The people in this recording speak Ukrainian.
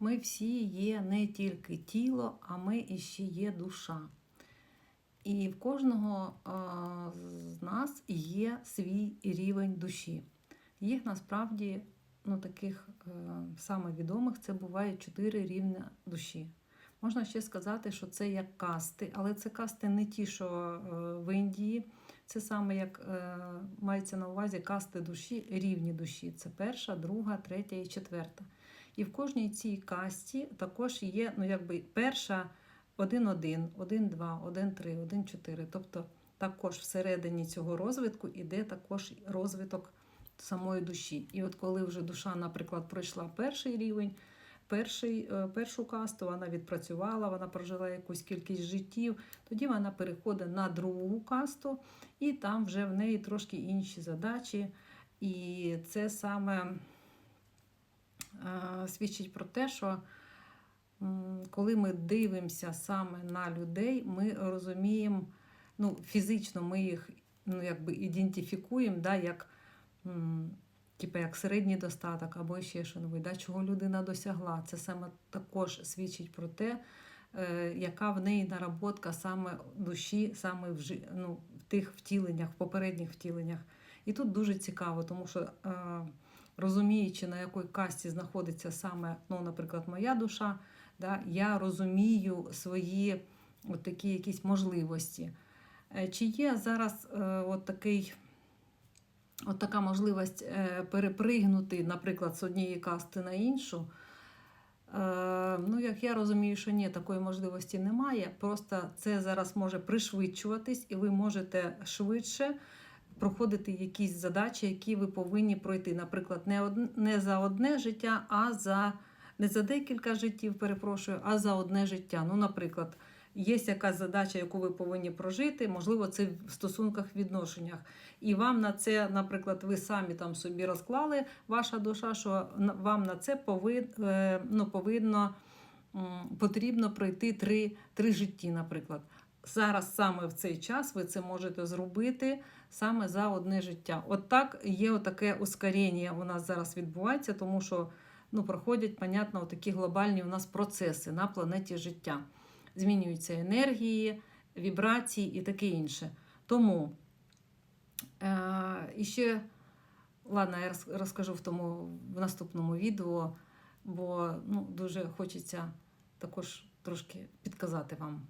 Ми всі є не тільки тіло, а ми іще є душа. І в кожного з нас є свій рівень душі. Їх насправді, ну, таких е, саме відомих, це буває чотири рівня душі. Можна ще сказати, що це як касти, але це касти не ті, що е, в Індії. Це саме як е, мається на увазі касти душі, рівні душі. Це перша, друга, третя і четверта. І в кожній цій касті також є, ну якби перша 1-1, 1-2, 1-3, 1-4. Тобто також всередині цього розвитку іде також розвиток самої душі. І от коли вже душа, наприклад, пройшла перший рівень, перший, е, першу касту, вона відпрацювала, вона прожила якусь кількість життів, тоді вона переходить на другу касту, і там вже в неї трошки інші задачі. І це саме свідчить про те, що коли ми дивимося саме на людей, ми розуміємо, ну, фізично ми їх ну, якби ідентифікуємо, да, як, типу, як середній достаток або ще що небудь, да, чого людина досягла. Це саме також свідчить про те, е, яка в неї наработка саме душі, саме в, ну, в тих втіленнях, в попередніх втіленнях. І тут дуже цікаво, тому що е, розуміючи, на якій касті знаходиться саме, ну, наприклад, моя душа, да, я розумію свої от такі якісь можливості. Е, Чи є зараз е, от такий, от така можливість е, перепригнути, наприклад, з однієї касти на іншу? Ну, як я розумію, що ні, такої можливості немає. Просто це зараз може пришвидшуватись, і ви можете швидше проходити якісь задачі, які ви повинні пройти. Наприклад, не, од... не за одне життя, а за не за декілька життів, перепрошую, а за одне життя. Ну, наприклад, є якась задача, яку ви повинні прожити, можливо, це в стосунках, відношеннях. І вам на це, наприклад, ви самі там собі розклали, ваша душа, що вам на це повин, е, ну, повинно потрібно пройти три, три житті, наприклад. Зараз саме в цей час ви це можете зробити саме за одне життя. От так є отаке ускорення у нас зараз відбувається, тому що ну, проходять, понятно, такі глобальні у нас процеси на планеті життя. Змінюються енергії, вібрації і таке інше. Тому е, ще, ладно, я розкажу в тому в наступному відео, бо ну, дуже хочеться також трошки підказати вам.